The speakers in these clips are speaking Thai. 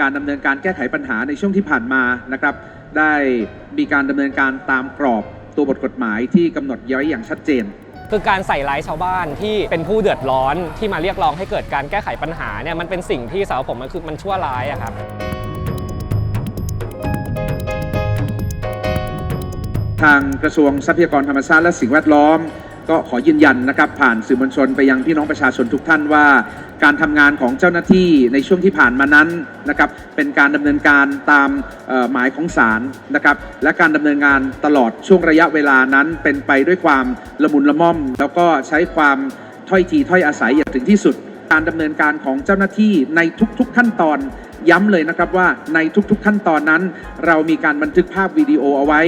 การดำเนินการแก้ไขปัญหาในช่วงที่ผ่านมานะครับ ได้มีการดำเนินการตามกรอบตัวบทกฎหมายที่กำหนดไว้อย่างชัดเจนคือการใส่ร้ายชาวบ้านที่เป็นผู้เดือดร้อนที่มาเรียกร้องให้เกิดการแก้ไขปัญหาเนี่ยมันเป็นสิ่งที่สำหรับผมมันคือมันชั่วร้ายอะครับทางกระทรวงทรัพยากรธรรมชาติและสิ่งแวดล้อม ก็ขอยืนยันนะครับ ผ่านสื่อมวลชนไปยังพี่น้องประชาชนทุกท่านว่า การทำงานของเจ้าหน้าที่ในช่วงที่ผ่านมานั้นนะครับเป็นการดำเนินการตามหมายของศาลนะครับและการดำเนินงานตลอดช่วงระยะเวลานั้นเป็นไปด้วยความละมุนละม่อม แล้วก็ใช้ความถ้อยทีถ้อยอาศัยอย่างถึงที่สุด การดำเนินการของเจ้าหน้าที่ในทุกๆขั้นตอนย้ำเลยนะครับว่าในทุกๆขั้นตอนนั้น เรามีการบันทึกภาพวิดีโอเอาไว้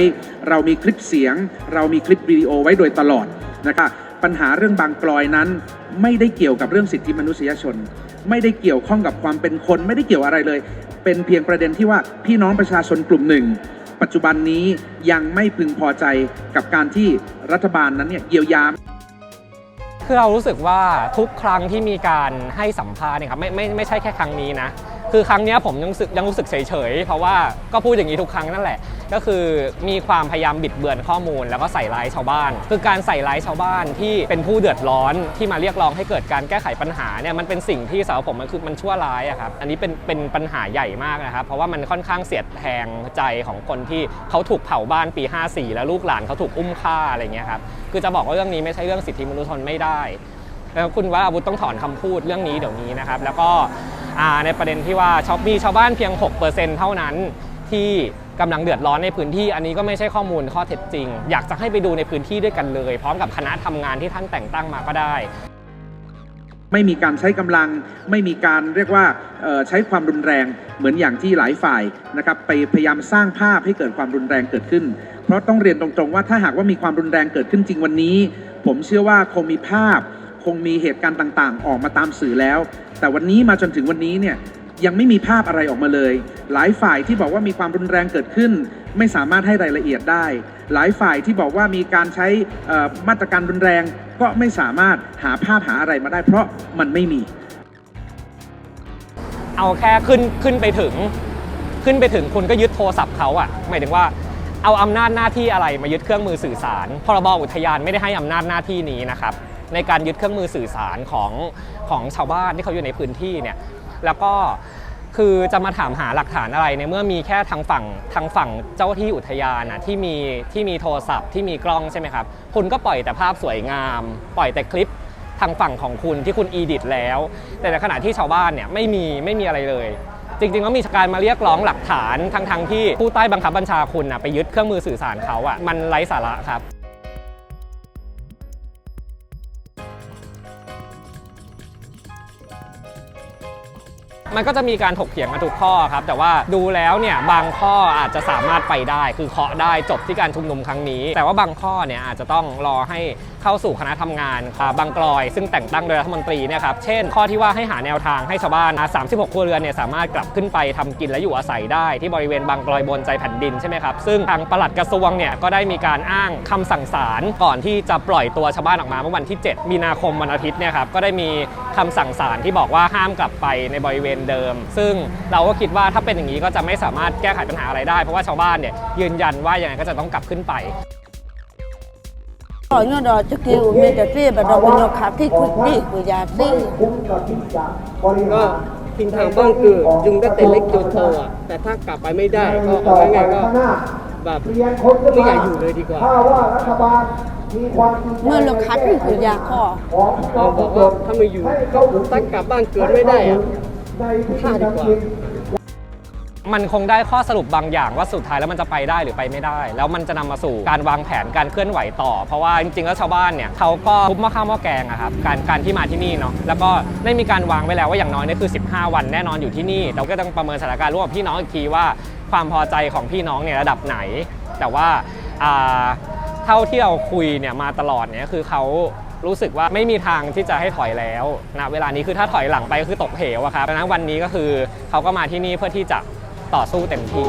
เรามีคลิปเสียง เรามีคลิปวิดีโอไว้โดยตลอด นะครับปัญหาเรื่องบางกลอยนั้น ไม่ได้เกี่ยวกับเรื่องสิทธิมนุษยชน ไม่ได้เกี่ยวข้องกับความเป็นคน ไม่ได้เกี่ยวอะไรเลย เป็นเพียงประเด็นที่ว่าพี่น้องประชาชนกลุ่มหนึ่ง ปัจจุบันนี้ยังไม่พึงพอใจกับการที่รัฐบาลนั้นเนี่ยเยียวยาคือเรารู้สึกว่าทุกครั้งที่มีการให้สัมภาษณ์เนี่ยครับไม่ไม่ไม่ใช่แค่ครั้งนี้นะ คือครั้งนี้ผมยังรู้สึกยังรู้สึกเฉยๆ เพราะว่าก็พูดอย่างนี้ทุกครั้งนั่นแหละ ก็คือมีความพยายามบิดเบือนข้อมูล แล้วก็ใส่ร้ายชาวบ้าน คือการใส่ร้ายชาวบ้านที่เป็นผู้เดือดร้อนที่มาเรียกร้องให้เกิดการแก้ไขปัญหาเนี่ยมันเป็นสิ่งที่สำหรับผมมันคือมันชั่วร้ายอะครับอันนี้เป็นเป็นปัญหาใหญ่มากนะครับเพราะว่ามันค่อนข้างเสียดแทงใจของคนที่เขาถูกเผาบ้านปี 54 แล้วลูกหลานเขาถูกอุ้มฆ่าอะไรเงี้ยครับคือจะบอกว่าเรื่องนี้ไม่ใช่เรื่องสิทธิมนุษยชนไม่ได้แล้วคุณว่าอาวุธต้องถอนคำพูดเรื่องนี้เดี๋ยวนี้นะครับ แล้วก็ ในประเด็นที่ว่าชาวมีชาวบ้านเพียง 6%เท่านั้น ที่กำลังเดือดร้อนในพื้นที่อันนี้ก็ไม่ใช่ข้อมูลข้อเท็จจริง อยากจะให้ไปดูในพื้นที่ด้วยกันเลย พร้อมกับคณะทำงานที่ท่านแต่งตั้งมาก็ได้ ไม่มีการใช้กำลังไม่มีการเรียกว่าเอ่อใช้ความรุนแรงเหมือนอย่างที่หลายฝ่ายนะครับไปพยายามสร้างภาพให้เกิดความรุนแรงเกิดขึ้น เพราะต้องเรียนตรงๆว่าถ้าหากว่ามีความรุนแรงเกิดขึ้นจริงวันนี้ ผมเชื่อว่าคงมีภาพ งมีเหตุการณ์ต่างๆ ออกมาตามสื่อแล้ว แต่วันนี้มาจนถึงวันนี้เนี่ยยังไม่มีภาพอะไรออกมาเลย หลายฝ่ายที่บอกว่ามีความรุนแรงเกิดขึ้น ไม่สามารถให้รายละเอียดได้ หลายฝ่ายที่บอกว่ามีการใช้มาตรการรุนแรงก็ไม่สามารถหาภาพหาอะไรมาได้ เพราะมันไม่มี เอาแค่ขึ้นขึ้นไปถึง ขึ้นไปถึงคุณก็ยึดโทรศัพท์เขาอะหมายถึงว่าเอาอำนาจหน้าที่อะไรมายึดเครื่องมือสื่อสาร พรบอุทยานไม่ได้ให้อำนาจหน้าที่นี้นะครับ ในการยึดเครื่องมือสื่อสารของของชาวบ้านที่เขาอยู่ในพื้นที่เนี่ยแล้วก็คือจะมาถามหาหลักฐานอะไรในเมื่อมีแค่ทางฝั่งทางฝั่งเจ้าที่อุทยานนะที่มีที่มีโทรศัพท์ที่มีกล้องใช่ไหมครับ คุณก็ปล่อยแต่ภาพสวยงาม ปล่อยแต่คลิปทางฝั่งของคุณที่คุณอีดิทแล้ว แต่ในขณะที่ชาวบ้านเนี่ยไม่มีไม่มีอะไรเลย จริงๆก็มีการมาเรียกร้องหลักฐานทั้งทงๆที่ผู้ใต้บังคับบัญชาคุณนะไปยึดเครื่องมือสื่อสารเขาอะมันไร้สาระครับ มันก็จะมีการถกเถียงกันทุกข้อครับ แต่ว่าดูแล้วเนี่ยบางข้ออาจจะสามารถไปได้ คือเคาะได้จบที่การชุมนุมครั้งนี้ แต่ว่าบางข้อเนี่ยอาจจะต้องรอให้เข้าสู่คณะทำงานอ่าบางกลอย ซึ่งแต่งตั้งโดยรัฐมนตรีเนี่ยครับ เช่น ข้อที่ว่าให้หาแนวทางให้ชาวบ้าน 36 ครัวเรือนเนี่ยสามารถกลับขึ้นไปทำกินและอยู่อาศัยได้ที่บริเวณบางกลอยบนใจแผ่นดินใช่ไหมครับ ซึ่งทางปลัดกระทรวงเนี่ยก็ได้มีการอ้างคำสั่งศาลก่อนที่จะปล่อยตัวชาวบ้านออกมาเมื่อวันที่ 7 มีนาคมวันอาทิตย์เนี่ยครับ ก็ได้มีคำสั่งศาลที่บอกว่าห้ามกลับไปในบริเวณเดิม ซึ่งเราก็คิดว่าถ้าเป็นอย่างนี้ก็จะไม่สามารถแก้ไขปัญหาอะไรได้ เพราะว่าชาวบ้านเนี่ยยืนยันว่ายังไงก็จะต้องกลับขึ้นไป Ở như đó cho kêu mình đã kia bà đâu mình khá thích quyết đi của nhà đi ก็ทินทางบ้านคือยุงตั้งแต่เล็กจนโตอะแต่ถ้ากลับไปไม่ได้ก็เอาง่ายๆก็แบบไม่อยากอยู่เลยดีกว่า Mưa lực khá thích của nhà kho เราบอกว่าถ้าไม่อยู่ก็ตั้งกลับบ้านเกิดไม่ได้อะ ฆ่าดีกว่ามันคงได้ข้อสรุปบางอย่างว่าสุดท้ายแล้วมันจะไปได้หรือไปไม่ได้ แล้วมันจะนำมาสู่การวางแผนการเคลื่อนไหวต่อ เพราะว่าจริงๆแล้วชาวบ้านเนี่ยเขาก็ทุบหม้อข้าวหม้อแกงอะครับการการที่มาที่นี่เนาะแล้วก็ได้มีการวางไว้แล้วว่าอย่างน้อยนี่คือ 15 วันแน่นอนอยู่ที่นี่ เราก็ต้องประเมินสถานการณ์ร่วมกับพี่น้องอีกทีว่าความพอใจของพี่น้องเนี่ยระดับไหน แต่ว่าเท่าที่เราคุยเนี่ยมาตลอดเนี่ยคือเขา รู้สึกว่าไม่มีทางที่จะให้ถอยแล้วนะเวลานี้คือถ้าถอยหลังไปก็คือตกเหวอะครับดังนั้นวันนี้ก็คือเขาก็มาที่นี่เพื่อที่จะต่อสู้เต็มที่